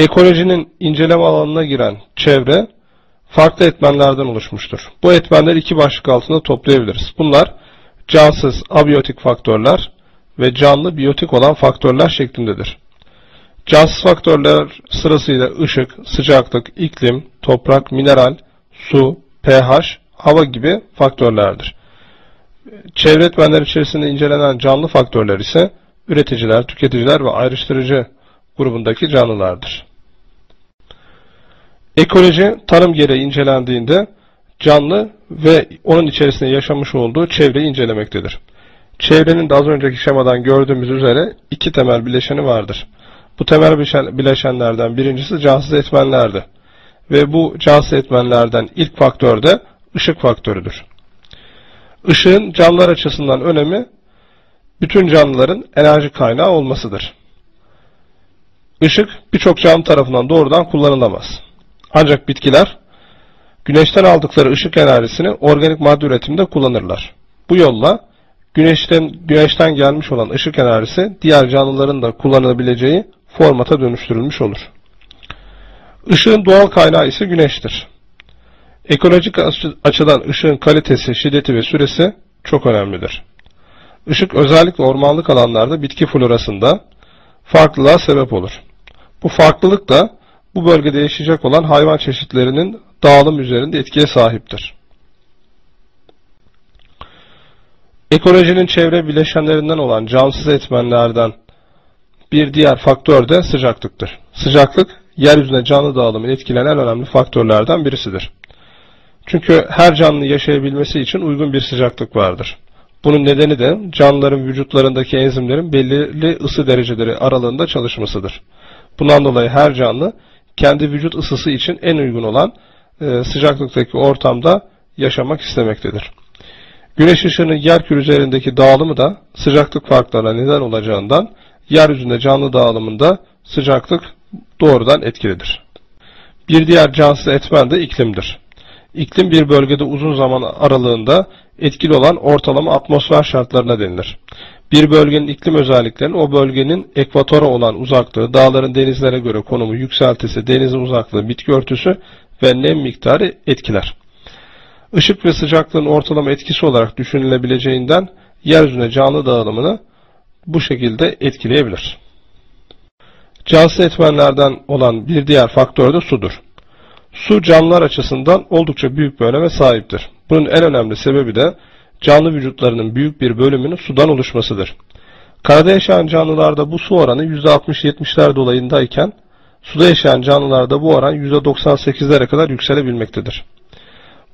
Ekolojinin inceleme alanına giren çevre farklı etmenlerden oluşmuştur. Bu etmenleri iki başlık altında toplayabiliriz. Bunlar cansız abiyotik faktörler ve canlı biyotik olan faktörler şeklindedir. Cansız faktörler sırasıyla ışık, sıcaklık, iklim, toprak, mineral, su, pH, hava gibi faktörlerdir. Çevre etmenler içerisinde incelenen canlı faktörler ise üreticiler, tüketiciler ve ayrıştırıcı grubundaki canlılardır. Ekoloji tarım gereği incelendiğinde canlı ve onun içerisinde yaşamış olduğu çevreyi incelemektedir. Çevrenin de az önceki şemadan gördüğümüz üzere iki temel bileşeni vardır. Bu temel bileşenlerden birincisi cansız etmenlerdi. Ve bu cansız etmenlerden ilk faktör de ışık faktörüdür. Işığın canlılar açısından önemi bütün canlıların enerji kaynağı olmasıdır. Işık birçok canlı tarafından doğrudan kullanılamaz. Ancak bitkiler güneşten aldıkları ışık enerjisini organik madde üretiminde kullanırlar. Bu yolla güneşten, güneşten gelmiş olan ışık enerjisi diğer canlıların da kullanabileceği formata dönüştürülmüş olur. Işığın doğal kaynağı ise güneştir. Ekolojik açıdan ışığın kalitesi, şiddeti ve süresi çok önemlidir. Işık özellikle ormanlık alanlarda bitki florasında farklılığa sebep olur. Bu farklılık da bu bölgede yaşayacak olan hayvan çeşitlerinin dağılım üzerinde etkiye sahiptir. Ekolojinin çevre bileşenlerinden olan cansız etmenlerden bir diğer faktör de sıcaklıktır. Sıcaklık, yeryüzüne canlı dağılımını etkilenen önemli faktörlerden birisidir. Çünkü her canlı yaşayabilmesi için uygun bir sıcaklık vardır. Bunun nedeni de canlıların vücutlarındaki enzimlerin belirli ısı dereceleri aralığında çalışmasıdır. Bundan dolayı her canlı kendi vücut ısısı için en uygun olan e, sıcaklıktaki ortamda yaşamak istemektedir. Güneş ışığının yer küre üzerindeki dağılımı da sıcaklık farklarına neden olacağından yeryüzünde canlı dağılımında sıcaklık doğrudan etkilidir. Bir diğer cansız etmen de iklimdir. İklim bir bölgede uzun zaman aralığında etkili olan ortalama atmosfer şartlarına denilir. Bir bölgenin iklim özelliklerinin o bölgenin ekvatora olan uzaklığı, dağların denizlere göre konumu, yükseltisi, denizin uzaklığı, bitki örtüsü ve nem miktarı etkiler. Işık ve sıcaklığın ortalama etkisi olarak düşünülebileceğinden yeryüzüne canlı dağılımını bu şekilde etkileyebilir. Cansız etmenlerden olan bir diğer faktör de sudur. Su canlılar açısından oldukça büyük bir öneme sahiptir. Bunun en önemli sebebi de canlı vücutlarının büyük bir bölümünün sudan oluşmasıdır. Karada yaşayan canlılarda bu su oranı %60-70'ler dolayındayken suda yaşayan canlılarda bu oran %98'lere kadar yükselebilmektedir.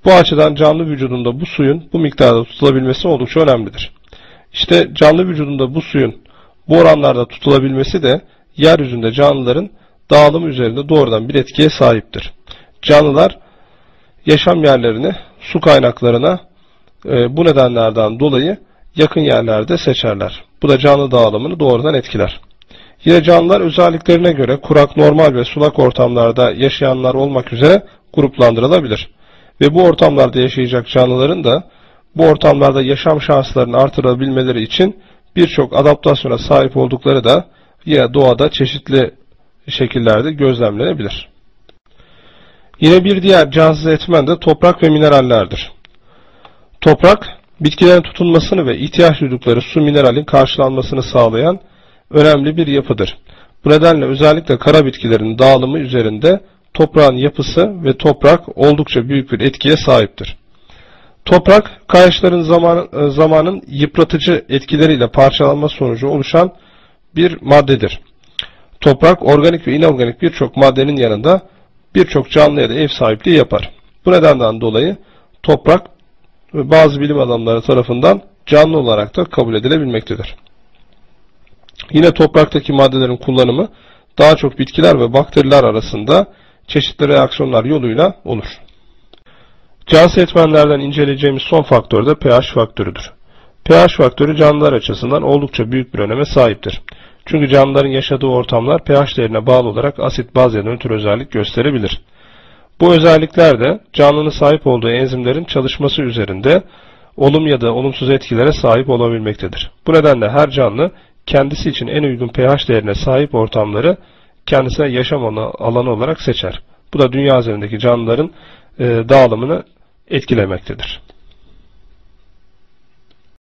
Bu açıdan canlı vücudunda bu suyun bu miktarda tutulabilmesi oldukça önemlidir. İşte canlı vücudunda bu suyun bu oranlarda tutulabilmesi de yeryüzünde canlıların dağılım üzerinde doğrudan bir etkiye sahiptir. Canlılar yaşam yerlerini su kaynaklarına e, bu nedenlerden dolayı yakın yerlerde seçerler. Bu da canlı dağılımını doğrudan etkiler. Yine canlılar özelliklerine göre kurak, normal ve sulak ortamlarda yaşayanlar olmak üzere gruplandırılabilir. Ve bu ortamlarda yaşayacak canlıların da bu ortamlarda yaşam şanslarını artırabilmeleri için birçok adaptasyona sahip oldukları da yine doğada çeşitli şekillerde gözlemlenebilir. Yine bir diğer cansız etmen de toprak ve minerallerdir. Toprak, bitkilerin tutunmasını ve ihtiyaç duydukları su mineralin karşılanmasını sağlayan önemli bir yapıdır. Bu nedenle özellikle kara bitkilerin dağılımı üzerinde toprağın yapısı ve toprak oldukça büyük bir etkiye sahiptir. Toprak, kayaçların zaman, e, zamanın yıpratıcı etkileriyle parçalanma sonucu oluşan bir maddedir. Toprak, organik ve inorganik birçok maddenin yanında birçok canlıya da ev sahipliği yapar. Bu nedenden dolayı toprak bazı bilim adamları tarafından canlı olarak da kabul edilebilmektedir. Yine topraktaki maddelerin kullanımı daha çok bitkiler ve bakteriler arasında çeşitli reaksiyonlar yoluyla olur. Cansız etmenlerden inceleyeceğimiz son faktör de pH faktörüdür. pH faktörü canlılar açısından oldukça büyük bir öneme sahiptir. Çünkü canlıların yaşadığı ortamlar pH değerine bağlı olarak asit baz ya da nötr özellik gösterebilir. Bu özellikler de canlının sahip olduğu enzimlerin çalışması üzerinde olum ya da olumsuz etkilere sahip olabilmektedir. Bu nedenle her canlı kendisi için en uygun pH değerine sahip ortamları kendisine yaşam alanı olarak seçer. Bu da dünya üzerindeki canlıların e, dağılımını etkilemektedir.